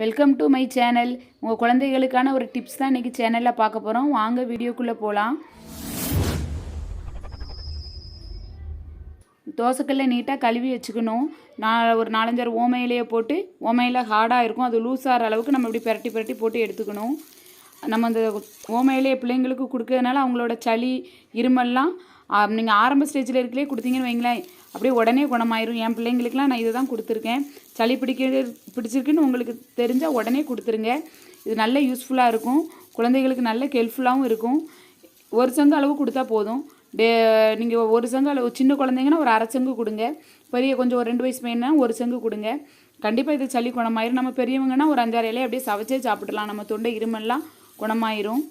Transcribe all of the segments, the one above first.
Welcome to my channel உங்கள் குழந்தைகளுக்கான ஒரு டிப்ஸ் தான் இன்றைக்கி சேனலில் பார்க்க போகிறோம் வாங்க வீடியோக்குள்ளே போகலாம் தோசைக்கல்லை நீட்டாக கழுவி வச்சுக்கணும். நான் ஒரு நாலஞ்சாறு ஓமையிலேயே போட்டு ஓமையில் ஹார்டாக இருக்கும். அது லூஸ் ஆகிற அளவுக்கு நம்ம இப்படி பிரட்டி பிரட்டி போட்டு எடுத்துக்கணும். நம்ம அந்த ஓமையிலையே பிள்ளைங்களுக்கு கொடுக்கறதுனால அவங்களோட சளி இருமல்லாம் நீங்கள் ஆரம்ப ஸ்டேஜில் இருக்கலே கொடுத்தீங்கன்னு வைங்களேன். அப்படியே உடனே குணமாயிரும். என் பிள்ளைங்களுக்குலாம் நான் இதை தான் கொடுத்துருக்கேன். சளி பிடிக்க பிடிச்சிருக்குன்னு உங்களுக்கு தெரிஞ்சால் உடனே கொடுத்துருங்க. இது நல்ல யூஸ்ஃபுல்லாக இருக்கும். குழந்தைகளுக்கு நல்ல ஹெல்ப்ஃபுல்லாகவும் இருக்கும். ஒரு சங்கு அளவு கொடுத்தா போதும். டே நீங்கள் ஒரு சங்கு அளவு சின்ன குழந்தைங்கன்னா ஒரு அரை சங்கு கொடுங்க. பெரிய கொஞ்சம் ஒரு ரெண்டு வயசு பையனா ஒரு சங்கு கொடுங்க. கண்டிப்பாக இது சளி குணமாயிரும். நம்ம பெரியவங்கன்னா ஒரு அஞ்சாறு இலையை அப்படியே சவைச்சே சாப்பிடலாம் நம்ம தொண்டை இருமெல்லாம் குணமாயிரும்.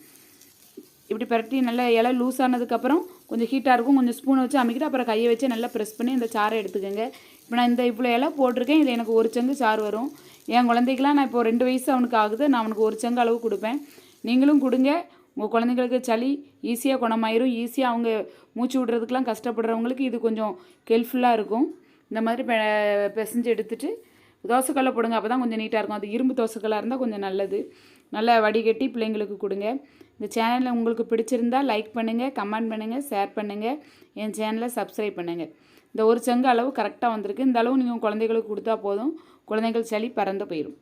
இப்படி பரட்டி நல்லா இலை லூஸ் ஆனதுக்கப்புறம் கொஞ்சம் ஹீட்டாக இருக்கும். கொஞ்சம் ஸ்பூனை வச்சு அமைக்கிட்டு அப்புறம் கையை வச்சு நல்லா ப்ரெஸ் பண்ணி இந்த சாறை எடுத்துக்கோங்க. இப்போ நான் இந்த இவ்வளோ இலை போட்டிருக்கேன். இதில் எனக்கு ஒரு சங்கு சாறு வரும். என் குழந்தைக்கெலாம் நான் இப்போ ரெண்டு வயசு அவனுக்கு ஆகுது. நான் அவனுக்கு ஒரு சங்கு அளவு கொடுப்பேன். நீங்களும் கொடுங்க. உங்கள் குழந்தைங்களுக்கு சளி ஈஸியாக குணமாயிரும். ஈஸியாக அவங்க மூச்சு விடுறதுக்கெலாம் கஷ்டப்படுறவங்களுக்கு இது கொஞ்சம் ஹெல்ப்ஃபுல்லாக இருக்கும். இந்த மாதிரி பெ பிசைஞ்சு எடுத்துட்டு தோசைக்கல்லை போடுங்க. அப்போ தான் கொஞ்சம் நீட்டாக இருக்கும். அது இரும்பு தோசைக்கல்லாக இருந்தால் கொஞ்சம் நல்லது. நல்லா வடிகட்டி பிள்ளைங்களுக்கு கொடுங்க. இந்த சேனலில் உங்களுக்கு பிடிச்சிருந்தா லைக் பண்ணுங்கள் கமெண்ட் பண்ணுங்கள் ஷேர் பண்ணுங்கள் என் சேனலை சப்ஸ்கிரைப் பண்ணுங்கள் இந்த ஒரு சங்கு அளவு கரெக்டாக வந்திருக்கு. இந்த அளவு நீங்கள் குழந்தைகளுக்கு கொடுத்தா போதும். குழந்தைகள் சளி பறந்து போயிடும்